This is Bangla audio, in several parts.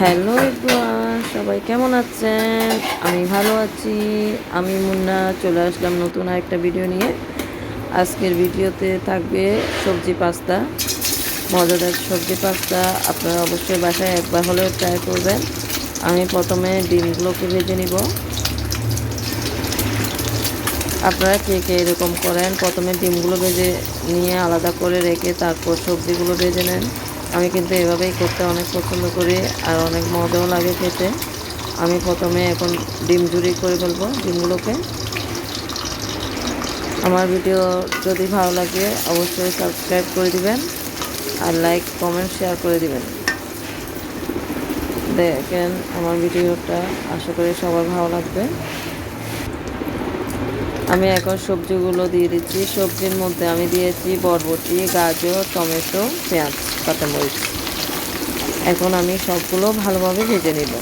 হ্যালো এভরিওয়ান, সবাই কেমন আছেন? আমি ভালো আছি। আমি মুন্না, চলে আসলাম নতুন আরেকটা ভিডিও নিয়ে। আজকের ভিডিওতে থাকবে সবজি পাস্তা, মজাদার সবজি পাস্তা। আপনারা অবশ্যই বাসায় একবার হলেও ট্রাই করবেন। আমি প্রথমে ডিমগুলোকে ভেজে নিব। আপনারা কে কে এরকম করেন, প্রথমে ডিমগুলো ভেজে নিয়ে আলাদা করে রেখে তারপর সবজিগুলো ভেজে নেন। আমি কিন্তু এভাবেই করতে অনেক পছন্দ করি আর অনেক মজাও লাগে খেতে। আমি প্রথমে এখন ডিম ঝুরি করে ফেলব ডিমগুলোকে। আমার ভিডিও যদি ভালো লাগে অবশ্যই সাবস্ক্রাইব করে দিবেন আর লাইক, কমেন্ট, শেয়ার করে দিবেন। দেখেন আমার ভিডিওটা, আশা করি সবার ভালো লাগবে। আমি এখন সবজিগুলো দিয়ে দিচ্ছি। সবজির মধ্যে আমি দিয়েছি বরবটি, গাজর, টমেটো, পেঁয়াজ, কাঁচামরিচ। এখন আমি সবগুলো ভালোভাবে ভেজে নিব।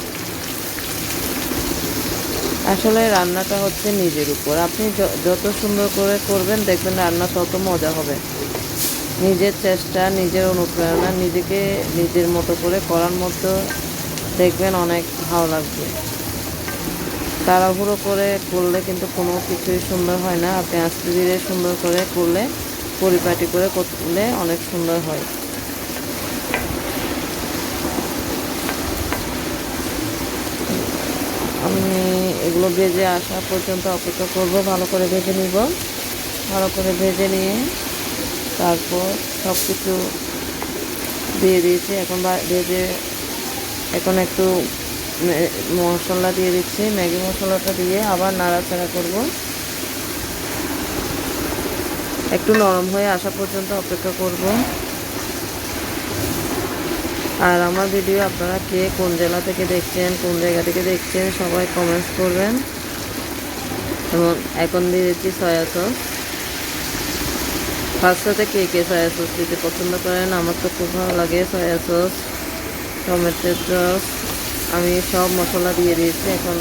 আসলে রান্নাটা হচ্ছে নিজের উপর। আপনি যত সুন্দর করে করবেন, দেখবেন রান্না তত মজা হবে। নিজের চেষ্টা, নিজের অনুপ্রেরণা, নিজেকে নিজের মতো করে করার মতো দেখবেন অনেক ভালো লাগবে। তাড়াহুড়ো করে করলে কিন্তু কোনো কিছুই সুন্দর হয় না। আপনি আস্তে ধীরে সুন্দর করে করলে, পরিপাটি করে করলে অনেক সুন্দর হয়। আমি এগুলো ভেজে আসা পর্যন্ত অপেক্ষা করব, ভালো করে ভেজে নিব। ভালো করে ভেজে নিয়ে তারপর সব কিছু দিয়ে দিয়েছি। এখন ভেজে এখন একটু মশলা দিয়ে দিচ্ছি। ম্যাগি মশলাটা দিয়ে আবার নাড়াচাড়া করব। একটু নরম হয়ে আসা পর্যন্ত অপেক্ষা করব। আর আমার ভিডিও আপনারা কে কোন জেলা থেকে দেখছেন, কোন জায়গা থেকে দেখছেন, সবাই কমেন্টস করবেন। এবং এখন দিয়ে দিচ্ছি সয়া সস ফার্স্টটাতে কে কে সয়া সস দিতে পছন্দ করেন? আমার তো খুব ভালো লাগে সয়া সস টমেটো সস আমি সব মশলা দিয়ে দিয়েছি, এখন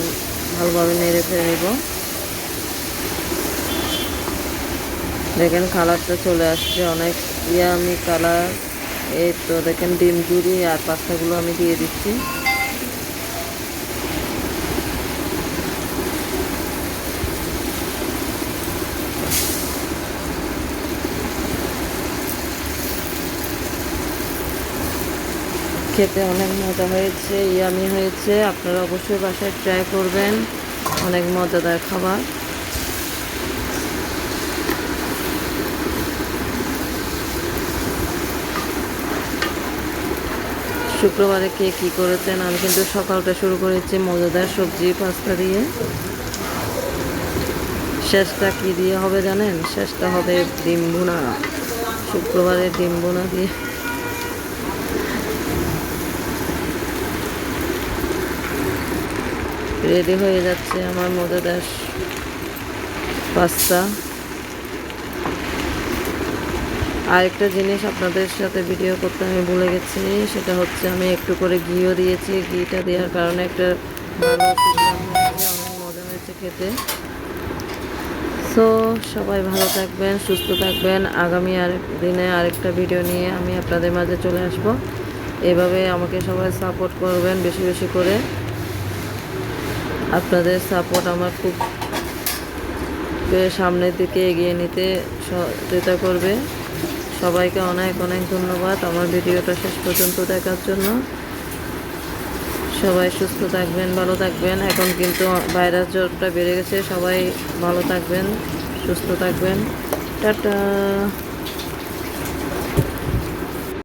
ভালোভাবে নেড়ে ফেলে নেব। দেখেন কালারটা চলে আসছে, অনেক ইয়ে আমি কালার। এই তো দেখেন ডিম জুড়ি আর পাস্তাগুলো আমি দিয়ে দিচ্ছি। খেতে অনেক মজা হয়েছে, ইয়ামি হয়েছে। আপনারা অবশ্যই বাসায় ট্রাই করবেন, অনেক মজাদার খাবার। শুক্রবারে কে কী করেছেন, আমি কিন্তু সকালটা শুরু করেছি মজাদার সবজি, পাস্তা দিয়ে। শেষটা কি দিয়ে হবে জানেন? শেষটা হবে ডিম ভুনা। শুক্রবারে ডিম ভুনা দিয়ে। রেডি হয়ে যাচ্ছে আমার মজাদার পাস্তা। আরেকটা জিনিস আপনাদের সাথে ভিডিও করতে আমি ভুলে গেছি, সেটা হচ্ছে আমি একটু করে ঘিও দিয়েছি। ঘিটা দেওয়ার কারণে একটা ভালো অনেক মজা হয়েছে খেতে। সো সবাই ভালো থাকবেন, সুস্থ থাকবেন। আগামী আরেক দিনে আরেকটা ভিডিও নিয়ে আমি আপনাদের মাঝে চলে আসব। এভাবে আমাকে সবাই সাপোর্ট করবেন বেশি বেশি করে। আপনাদের সাপোর্ট আমার খুব সামনের দিকে এগিয়ে নিতে সহযোগিতা করবে। সবাইকে অনেক অনেক ধন্যবাদ আমার ভিডিওটা শেষ পর্যন্ত দেখার জন্য। সবাই সুস্থ থাকবেন, ভালো থাকবেন। এখন কিন্তু ভাইরাস জ্বরটা বেড়ে গেছে, সবাই ভালো থাকবেন, সুস্থ থাকবেন। টাটা!